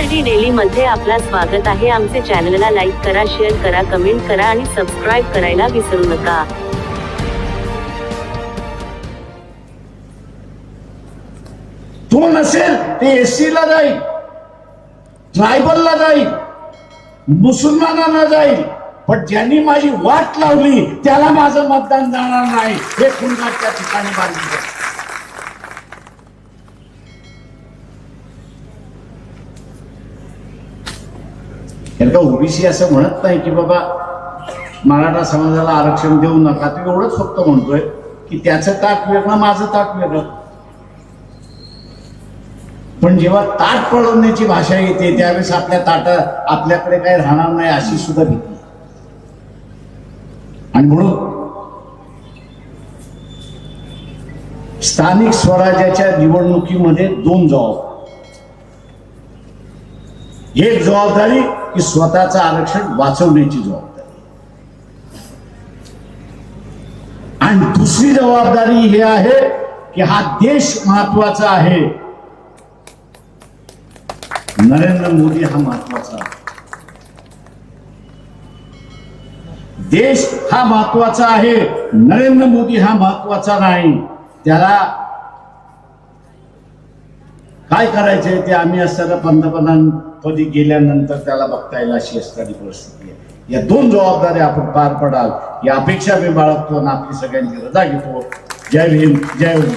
D daily मध्ये आपला स्वागत आहे. आमचे चॅनलला लाईक करा शेअर करा कमेंट करा आणि सबस्क्राईब करायला विसरू नका. तो नसेल ते एससी ला जाईल ट्रायबलला जाईल मुसलमानांना जाईल पण ज्यांनी माझी वाट लावली त्याला माझं मतदान जाणार नाही. हे खुलनाच्या ठिकाणी बांधलं. का ओबीसी असं म्हणत नाही की बाबा मराठा समाजाला आरक्षण देऊ नका. तो एवढंच फक्त म्हणतोय की त्याचं ताट वेगळं माझं ताट वेगळं. पण जेव्हा ताट पळवण्याची भाषा येते त्यावेळेस आपल्या ताटा आपल्याकडे काही राहणार नाही अशी सुद्धा भीती. आणि म्हणून स्थानिक स्वराज्याच्या निवडणुकीमध्ये दोन जबाबदार एक जबाबदारी की स्वतःचं आरक्षण वाचवण्याची जबाबदारी. आणि दुसरी जबाबदारी हे आहे की हा देश महत्त्वाचा आहे. नरेंद्र मोदी हा महत्त्वाचा आहे. देश हा महत्त्वाचा आहे नरेंद्र मोदी हा महत्त्वाचा नाही. त्याला काय करायचंय ते आम्ही असताना पंतप्रधान पदी गेल्यानंतर त्याला बघता येईल अशी असणारी परिस्थिती आहे. या दोन जबाबदाऱ्या आपण पार पडाल. या अपेक्षा मी बाळगतो आणि आपली सगळ्यांची रजा घेतो. जय भीम जय हिंद